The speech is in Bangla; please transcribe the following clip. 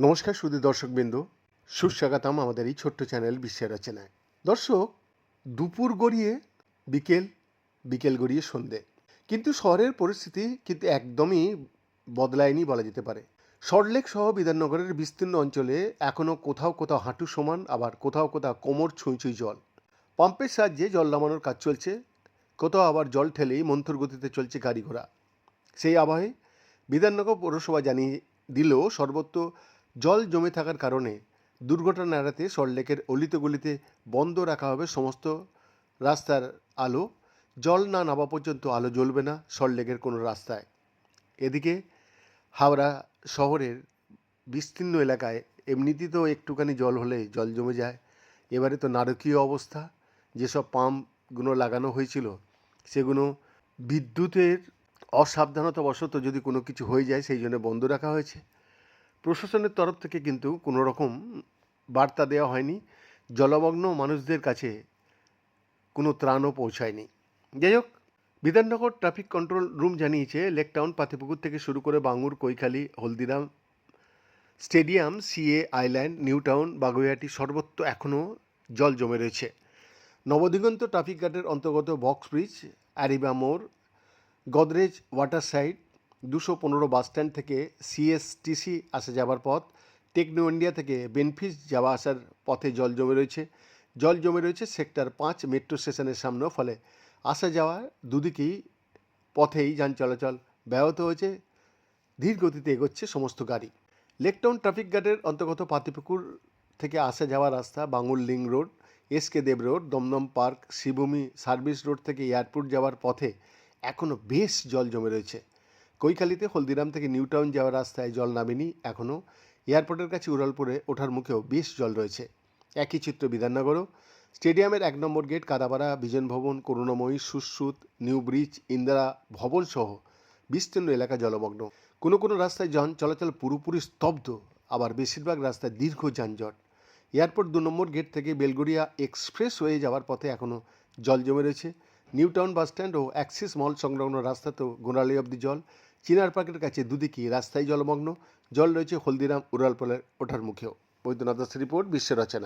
নমস্কার সুদী দর্শকবৃন্দ। সুস্বাগতম আমাদের এই ছোট্ট চ্যানেল বিশ্বের রচনায়। দর্শক, দুপুর গড়িয়ে বিকেল বিকেল গড়িয়ে সন্ধে। কিন্তু শহরের পরিস্থিতি কিন্তু একদমই বদলায়নি বলা যেতে পারে। সল্টলেক সহ বিধাননগরের বিস্তীর্ণ অঞ্চলে এখনও কোথাও কোথাও হাঁটু সমান, আবার কোথাও কোথাও কোমর ছুঁই ছুঁই জল। পাম্পের সাহায্যে জল নামানোর কাজ চলছে। কোথাও আবার জল ঠেলেই মন্থর গতিতে চলছে গাড়ি ঘোড়া সেই আবহে বিধাননগর পৌরসভা জানিয়ে দিলেও সর্বত্র জল জমে থাকার কারণে দুর্ঘটনা এড়াতে সল্টলেকের অলিতে গলিতে বন্ধ রাখা হবে সমস্ত রাস্তার আলো। জল না নামা পর্যন্ত আলো জ্বলবে না সল্টলেকের কোনো রাস্তায়। এদিকে হাওড়া শহরের বিস্তীর্ণ এলাকায় এমনিতেই তো একটুখানি জল হলে জল জমে যায়। এবারে তো নারকীয় অবস্থা। যেসব পাম্পগুলো লাগানো হয়েছিল সেগুলো বিদ্যুতের অসাবধানতাবশত যদি কোনো কিছু হয়ে যায়, সেই জন্য বন্ধ রাখা হয়েছে। প্রশাসনের তরফ থেকে কিন্তু কোনো রকম বার্তা দেওয়া হয়নি। জলমগ্ন মানুষদের কাছে কোনো ত্রাণও পৌঁছায়নি। যাই হোক, বিধাননগর ট্রাফিক কন্ট্রোল রুম জানিয়েছে লেকটাউন পাতিপুকুর থেকে শুরু করে Bangur Kaikhali, Haldiram stadium, CA, island, New Town, Baguiati সর্বত্র এখনও জল জমে রয়েছে। নবদিগন্ত ট্রাফিক গার্ডের অন্তর্গত বক্স ব্রিজ, অ্যারিবা মোড়, গদরেজ ওয়াটার সাইড, দুশো পনেরো বাসস্ট্যান্ড থেকে সিএসটিসি আসা যাবার পথ, টেকনো ইন্ডিয়া থেকে বেনফিস যাওয়া আসার পথে জল জমে রয়েছে। জল জমে রয়েছে সেক্টর পাঁচ মেট্রো স্টেশনের সামনেও, ফলে আসা যাওয়া দুদিকেই পথেই যান চলাচল ব্যাহত হয়েছে। ধীর গতিতে এগোচ্ছে সমস্ত গাড়ি। লেকটাউন ট্রাফিক গার্ডের অন্তর্গত পাতিপুকুর থেকে আসা যাওয়া রাস্তা Bangur link road S K Deb road, Dumdum park, Shibbhumi, service road থেকে এয়ারপোর্ট যাওয়ার পথে এখনও বেশ জল জমে রয়েছে। কৈখালিতে হলদিরাম থেকে নিউ টাউন যাওয়ার রাস্তায় জল নামেনি এখনও এয়ারপোর্টের কাছে উড়ালপুরে ওঠার মুখেও বেশ জল রয়েছে। একই চিত্র বিধাননগরও। স্টেডিয়ামের এক নম্বর gate, Kadapara, Bijan Bhavan, Karunamoyee, Sushrut, new bridge, Indira Bhavan সহ বিস্তীর্ণ এলাকা জলমগ্ন। কোনো কোনো রাস্তায় যান, চলাচল পুরোপুরি স্তব্ধ, আবার বেশিরভাগ রাস্তায় দীর্ঘ যানজট। এয়ারপোর্ট দু নম্বর গেট থেকে বেলগুড়িয়া এক্সপ্রেস হয়ে যাওয়ার পথে এখনও জল জমে রয়েছে। নিউ টাউন বাসস্ট্যান্ড ও অ্যাক্সিস মল সংলগ্ন রাস্তাতেও গোড়ালি অব্দি জল। চিনার পার্কের কাছে দুদিকে রাস্তায় জলমগ্ন। জল রয়েছে হলদিরাম উড়ালপোলের ওঠার মুখেও। বৈদ্যনাথ দাসের রিপোর্ট বিশ্ব রচনা